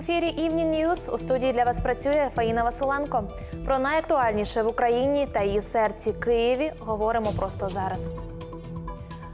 Ефірі Evening News у студії для вас працює Фаїна Василенко. Про найактуальніше в Україні та її серці Києві говоримо просто зараз.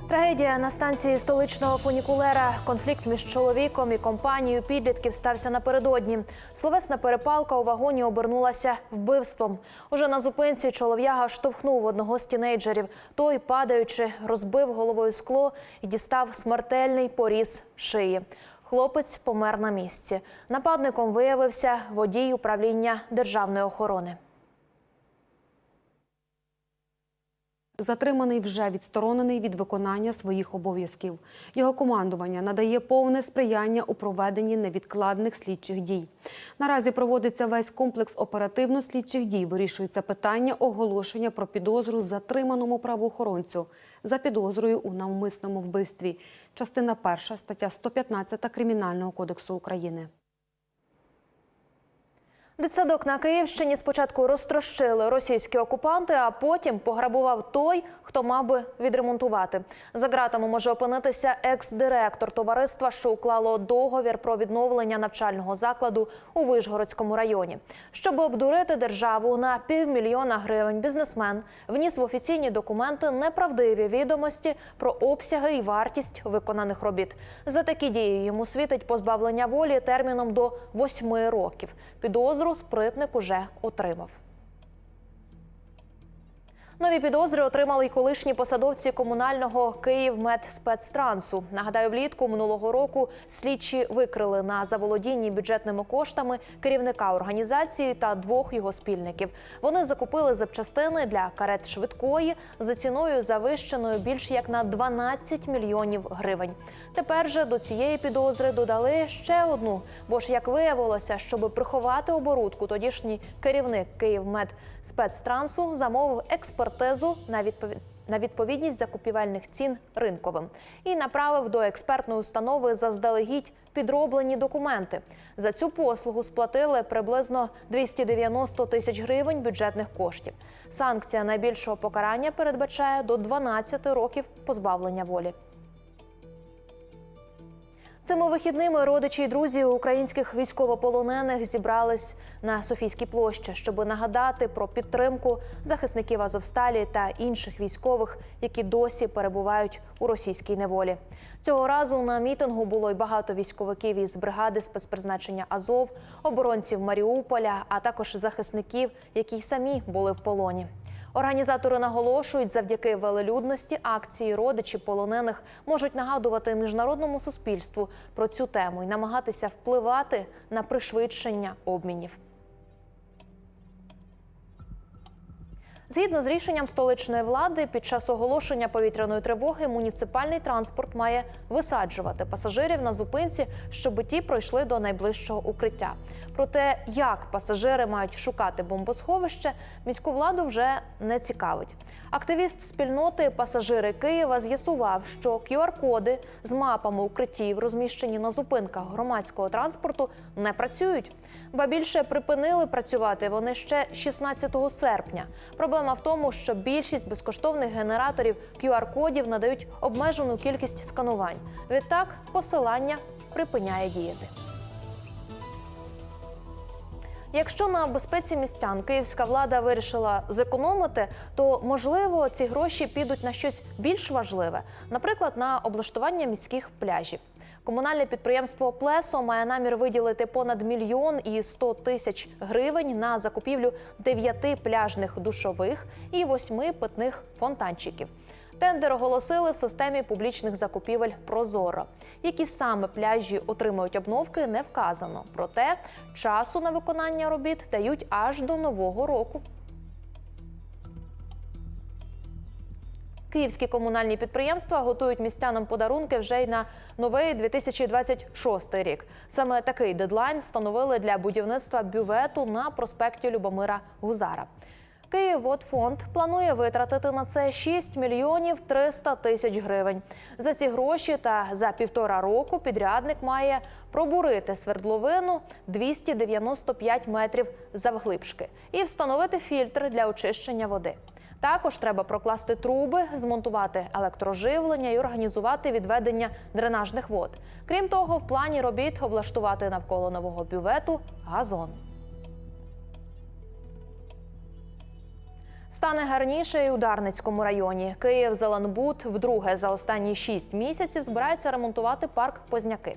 Трагедія на станції столичного фунікулера. Конфлікт між чоловіком і компанією підлітків стався напередодні. Словесна перепалка у вагоні обернулася вбивством. Уже на зупинці чолов'яга штовхнув одного з тінейджерів. Той, падаючи, розбив головою скло і дістав смертельний поріз шиї. Хлопець помер на місці. Нападником виявився водій управління державної охорони. Затриманий вже відсторонений від виконання своїх обов'язків. Його командування надає повне сприяння у проведенні невідкладних слідчих дій. Наразі проводиться весь комплекс оперативно-слідчих дій. Вирішується питання оголошення про підозру затриманому правоохоронцю за підозрою у навмисному вбивстві. Частина перша, стаття 115 Кримінального кодексу України. Дитсадок на Київщині спочатку розтрощили російські окупанти, а потім пограбував той, хто мав би відремонтувати. За ґратами може опинитися екс-директор товариства, що уклало договір про відновлення навчального закладу у Вишгородському районі. Щоб обдурити державу на півмільйона гривень, бізнесмен вніс в офіційні документи неправдиві відомості про обсяги і вартість виконаних робіт. За такі дії йому світить позбавлення волі терміном до восьми років. Підозру спритник уже отримав. Нові підозри отримали й колишні посадовці комунального Київмедспецтрансу. Нагадаю, влітку минулого року слідчі викрили на заволодінні бюджетними коштами керівника організації та двох його спільників. Вони закупили запчастини для карет швидкої за ціною завищеною більш як на 12 мільйонів гривень. Тепер же до цієї підозри додали ще одну. Бо ж як виявилося, щоб приховати оборудку, тодішній керівник Київмедспецтрансу замовив експертизу на відповідь. На відповідність закупівельних цін ринковим і направив до експертної установи заздалегідь підроблені документи. За цю послугу сплатили приблизно 290 тисяч гривень бюджетних коштів. Санкція найбільшого покарання передбачає до 12 років позбавлення волі. Цими вихідними родичі і друзі українських військовополонених зібрались на Софійській площі, щоб нагадати про підтримку захисників Азовсталі та інших військових, які досі перебувають у російській неволі. Цього разу на мітингу було й багато військовиків із бригади спецпризначення Азов, оборонців Маріуполя, а також захисників, які й самі були в полоні. Організатори наголошують, завдяки велелюдності акції родичі полонених можуть нагадувати міжнародному суспільству про цю тему і намагатися впливати на пришвидшення обмінів. Згідно з рішенням столичної влади, під час оголошення повітряної тривоги муніципальний транспорт має висаджувати пасажирів на зупинці, щоб ті пройшли до найближчого укриття. Про те, як пасажири мають шукати бомбосховище, міську владу вже не цікавить. Активіст спільноти пасажири Києва з'ясував, що QR-коди з мапами укриттів, розміщені на зупинках громадського транспорту, не працюють. Ба більше припинили працювати вони ще 16 серпня. Проблема в тому, що більшість безкоштовних генераторів QR-кодів надають обмежену кількість сканувань. Відтак посилання припиняє діяти. Якщо на безпеці містян київська влада вирішила зекономити, то можливо ці гроші підуть на щось більш важливе, наприклад, на облаштування міських пляжів. Комунальне підприємство Плесо має намір виділити понад мільйон і 100 тисяч гривень на закупівлю дев'яти пляжних душових і восьми питних фонтанчиків. Тендер оголосили в системі публічних закупівель Прозоро. Які саме пляжі отримують обновки, не вказано. Проте часу на виконання робіт дають аж до нового року. Київські комунальні підприємства готують містянам подарунки вже й на новий 2026 рік. Саме такий дедлайн встановили для будівництва бювету на проспекті Любомира Гузара. Київводфонд планує витратити на це 6 мільйонів 300 тисяч гривень. За ці гроші та за півтора року підрядник має пробурити свердловину 295 метрів завглибшки і встановити фільтри для очищення води. Також треба прокласти труби, змонтувати електроживлення і організувати відведення дренажних вод. Крім того, в плані робіт облаштувати навколо нового бювету газон. Стане гарніше і у Дарницькому районі. Київ Зеленбуд вдруге за останні шість місяців збирається ремонтувати парк Позняки.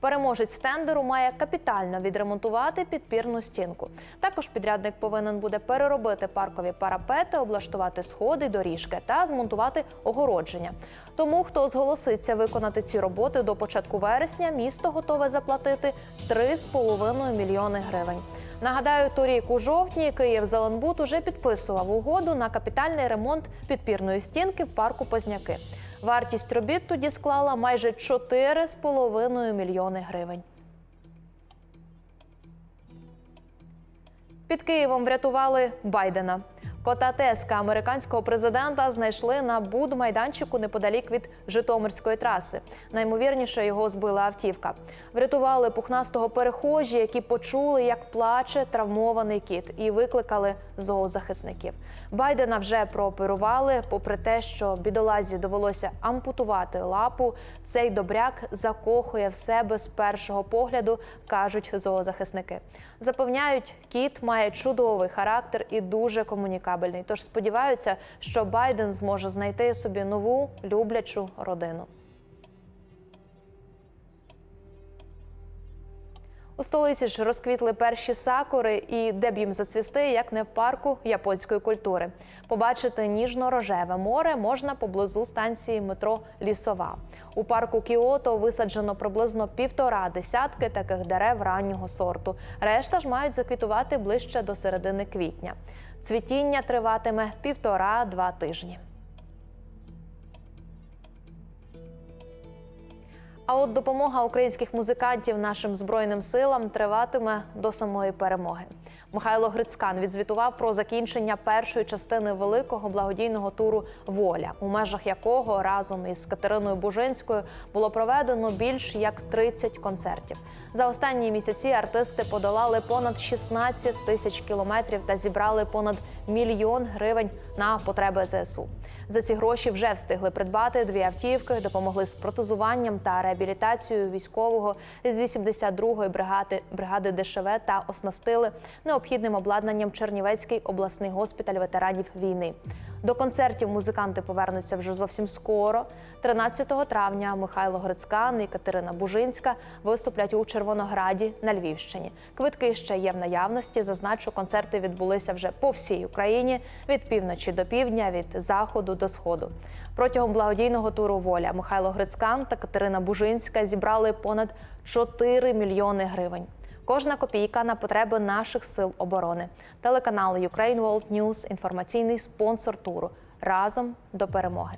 Переможець тендеру має капітально відремонтувати підпірну стінку. Також підрядник повинен буде переробити паркові парапети, облаштувати сходи, доріжки та змонтувати огородження. Тому, хто зголоситься виконати ці роботи до початку вересня, місто готове заплатити 3,5 мільйони гривень. Нагадаю, торік у жовтні Київ Зеленбуд уже підписував угоду на капітальний ремонт підпірної стінки в парку Позняки. Вартість робіт тоді склала майже 4,5 мільйони гривень. Під Києвом врятували Байдена. Кота Теска американського президента знайшли на будмайданчику неподалік від Житомирської траси. Наймовірніше його збила автівка. Врятували пухнастого перехожі, які почули, як плаче травмований кіт, і викликали зоозахисників. Байдена вже прооперували. Попри те, що бідолазі довелося ампутувати лапу, цей добряк закохує в себе з першого погляду, кажуть зоозахисники. Запевняють, кіт має чудовий характер і дуже комунікабельний. Тож сподіваються, що Байден зможе знайти собі нову люблячу родину. У столиці ж розквітли перші сакури, і де б їм зацвісти, як не в парку японської культури. Побачити ніжно-рожеве море можна поблизу станції метро Лісова. У парку Кіото висаджено приблизно півтора десятки таких дерев раннього сорту. Решта ж мають заквітувати ближче до середини квітня. Цвітіння триватиме півтора-два тижні. А от допомога українських музикантів нашим збройним силам триватиме до самої перемоги. Михайло Грицькан відзвітував про закінчення першої частини великого благодійного туру Воля, у межах якого разом із Катериною Бужинською було проведено більш як 30 концертів. За останні місяці артисти подолали понад 16 тисяч кілометрів та зібрали понад мільйон гривень на потреби ЗСУ. За ці гроші вже встигли придбати дві автівки, допомогли з протезуванням та реабілітацією військового з 82-ї бригади бригади ДШВ та оснастили необхідним обладнанням Чернівецький обласний госпіталь ветеранів війни. До концертів музиканти повернуться вже зовсім скоро. 13 травня Михайло Грицькан і Катерина Бужинська виступлять у Червонограді на Львівщині. Квитки ще є в наявності. Зазначу, концерти відбулися вже по всій Україні від півночі до півдня, від заходу до сходу. Протягом благодійного туру Воля Михайло Грицькан та Катерина Бужинська зібрали понад 4 мільйони гривень. Кожна копійка на потреби наших сил оборони. Телеканал Ukraine World News – інформаційний спонсор туру. Разом до перемоги.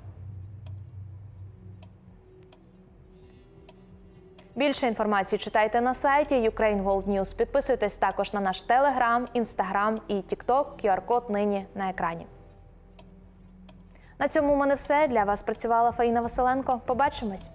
Більше інформації читайте на сайті Ukraine World News. Підписуйтесь також на наш телеграм, інстаграм і тікток. QR-код нині на екрані. На цьому у мене все. Для вас працювала Фаїна Василенко. Побачимось.